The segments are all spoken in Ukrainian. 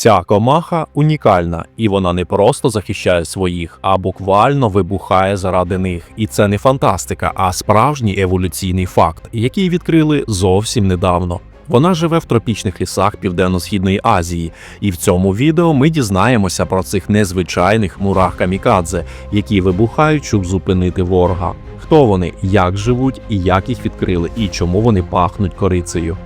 Ця комаха унікальна, і вона не просто захищає своїх, а буквально вибухає заради них. І це не фантастика, а справжній еволюційний факт, який відкрили зовсім недавно. Вона живе в тропічних лісах Південно-Східної Азії, і в цьому відео ми дізнаємося про цих незвичайних мурах камікадзе, які вибухають, щоб зупинити ворога. Хто вони, як живуть і як їх відкрили, і чому вони пахнуть корицею.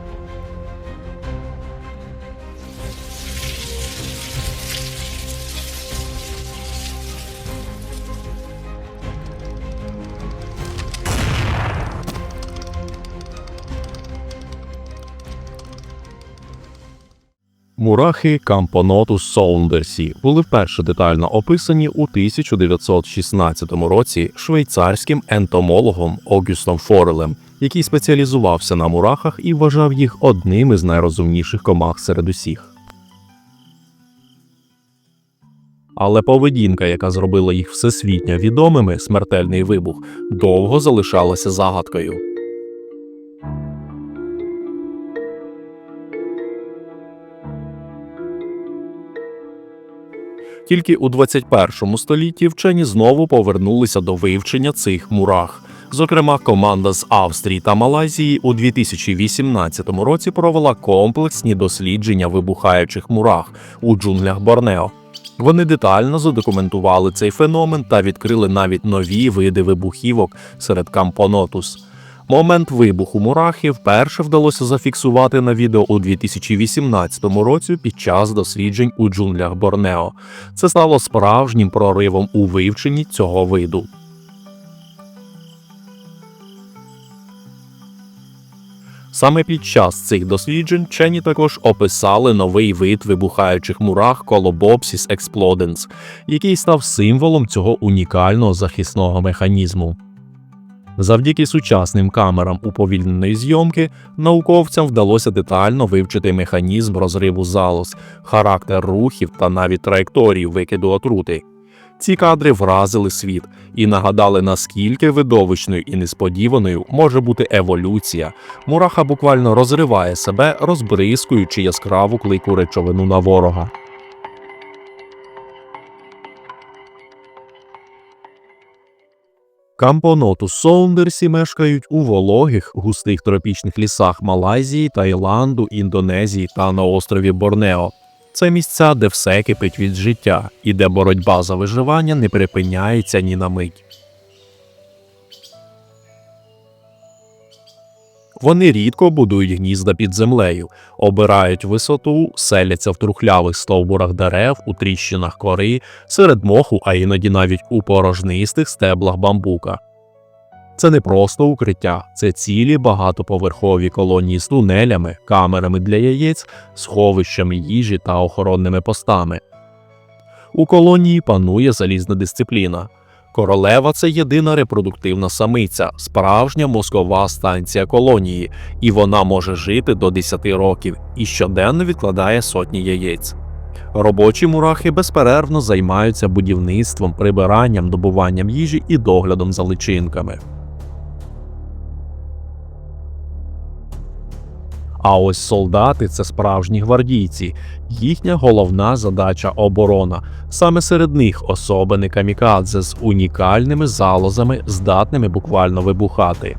Мурахи Кампонотус Соундерсі були вперше детально описані у 1916 році швейцарським ентомологом Огюстом Форелем, який спеціалізувався на мурахах і вважав їх одним із найрозумніших комах серед усіх. Але поведінка, яка зробила їх всесвітньо відомими, смертельний вибух, довго залишалася загадкою. Тільки у 21 столітті вчені знову повернулися до вивчення цих мурах. Зокрема, команда з Австрії та Малайзії у 2018 році провела комплексні дослідження вибухаючих мурах у джунглях Борнео. Вони детально задокументували цей феномен та відкрили навіть нові види вибухівок серед кампонотус. Момент вибуху мурахи вперше вдалося зафіксувати на відео у 2018 році під час досліджень у джунглях Борнео. Це стало справжнім проривом у вивченні цього виду. Саме під час цих досліджень вчені також описали новий вид вибухаючих мурах Colobopsis explodens, який став символом цього унікального захисного механізму. Завдяки сучасним камерам уповільненої зйомки науковцям вдалося детально вивчити механізм розриву залоз, характер рухів та навіть траєкторії викиду отрути. Ці кадри вразили світ і нагадали, наскільки видовищною і несподіваною може бути еволюція. Мураха буквально розриває себе, розбризкуючи яскраву клику речовину на ворога. Кампоноту Соундерсі мешкають у вологих густих тропічних лісах Малайзії, Таїланду, Індонезії та на острові Борнео. Це місця, де все кипить від життя і де боротьба за виживання не припиняється ні на мить. Вони рідко будують гнізда під землею, обирають висоту, селяться в трухлявих стовбурах дерев, у тріщинах кори, серед моху, а іноді навіть у порожнистих стеблах бамбука. Це не просто укриття, це цілі багатоповерхові колонії з тунелями, камерами для яєць, сховищами їжі та охоронними постами. У колонії панує залізна дисципліна. Королева це єдина репродуктивна самиця, справжня мозкова станція колонії, і вона може жити до 10 років і щоденно відкладає сотні яєць. Робочі мурахи безперервно займаються будівництвом, прибиранням, добуванням їжі і доглядом за личинками. А ось солдати це справжні гвардійці. Їхня головна задача оборона. Саме серед них особини камікадзе з унікальними залозами, здатними буквально вибухати.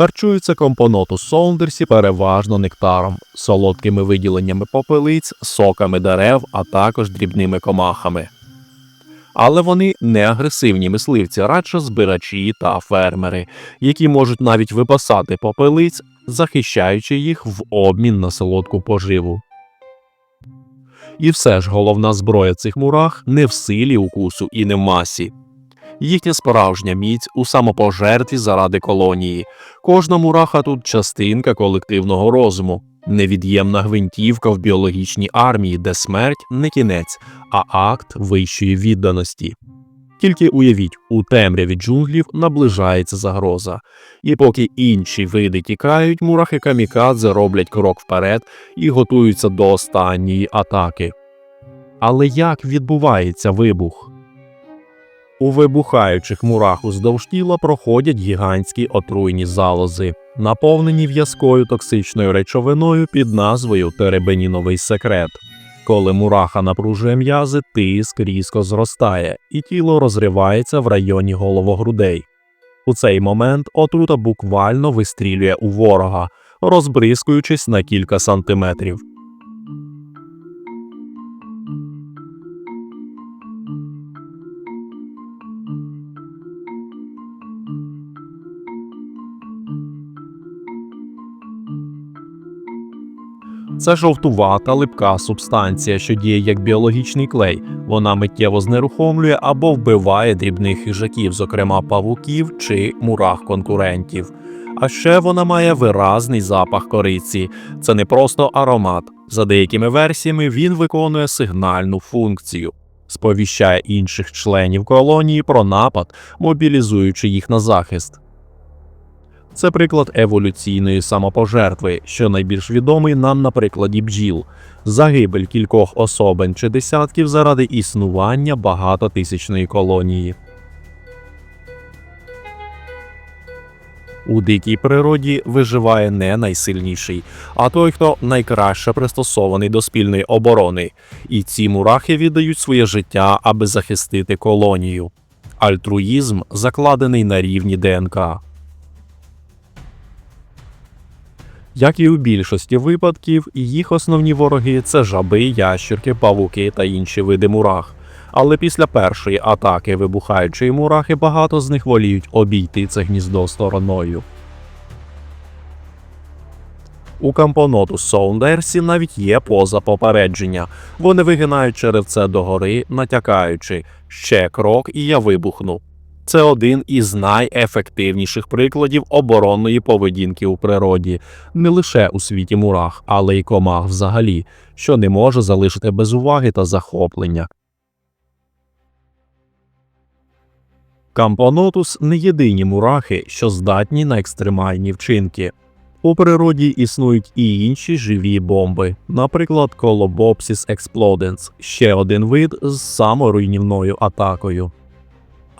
Харчуються компоноту Соундерсі переважно нектаром, солодкими виділеннями попелиць, соками дерев, а також дрібними комахами. Але вони не агресивні мисливці, радше збирачі та фермери, які можуть навіть випасати попелиць, захищаючи їх в обмін на солодку поживу. І все ж головна зброя цих мурах не в силі укусу і не в масі. Їхня справжня міць у самопожертві заради колонії. Кожна мураха тут частинка колективного розуму, невід'ємна гвинтівка в біологічній армії, де смерть не кінець, а акт вищої відданості. Тільки уявіть, у темряві джунглів наближається загроза, і поки інші види тікають, мурахи камікадзе роблять крок вперед і готуються до останньої атаки. Але як відбувається вибух? У вибухаючих мурах уздовж тіла проходять гігантські отруйні залози, наповнені в'язкою токсичною речовиною під назвою теребеніновий секрет. Коли мураха напружує м'язи, тиск різко зростає, і тіло розривається в районі головогрудей. У цей момент отрута буквально вистрілює у ворога, розбризкуючись на кілька сантиметрів. Це жовтувата липка субстанція, що діє як біологічний клей. Вона миттєво знерухомлює або вбиває дрібних хижаків, зокрема павуків чи мурах конкурентів. А ще вона має виразний запах кориці. Це не просто аромат. За деякими версіями він виконує сигнальну функцію, сповіщає інших членів колонії про напад, мобілізуючи їх на захист. Це приклад еволюційної самопожертви, що найбільш відомий нам на прикладі бджіл, загибель кількох особин чи десятків заради існування багатотисячної колонії. У дикій природі виживає не найсильніший, а той, хто найкраще пристосований до спільної оборони, і ці мурахи віддають своє життя, аби захистити колонію. Альтруїзм закладений на рівні ДНК. Як і у більшості випадків, їх основні вороги це жаби, ящірки, павуки та інші види мурах. Але після першої атаки вибухаючої мурахи багато з них воліють обійти це гніздо стороною. У кампоноту Соундерсі навіть є поза попередження. Вони вигинають черевце догори, натякаючи ще крок, і я вибухну. Це один із найефективніших прикладів оборонної поведінки у природі, не лише у світі мурах, але й комах взагалі, що не може залишити без уваги та захоплення. Кампонотус не єдині мурахи, що здатні на екстремальні вчинки. У природі існують і інші живі бомби, наприклад, Colobopsis explodens, ще один вид з саморуйнівною атакою.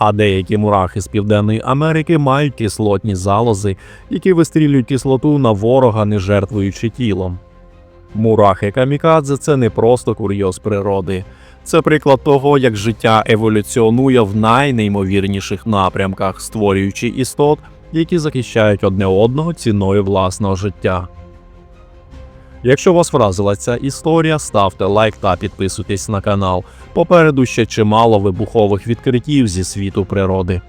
А деякі мурахи з Південної Америки мають кислотні залози, які вистрілюють кислоту на ворога, не жертвуючи тілом. Мурахи камікадзе це не просто курйоз природи. Це приклад того, як життя еволюціонує в найнеймовірніших напрямках, створюючи істот, які захищають одне одного ціною власного життя. Якщо вас вразила ця історія, ставте лайк та підписуйтесь на канал. Попереду ще чимало вибухових відкриттів зі світу природи.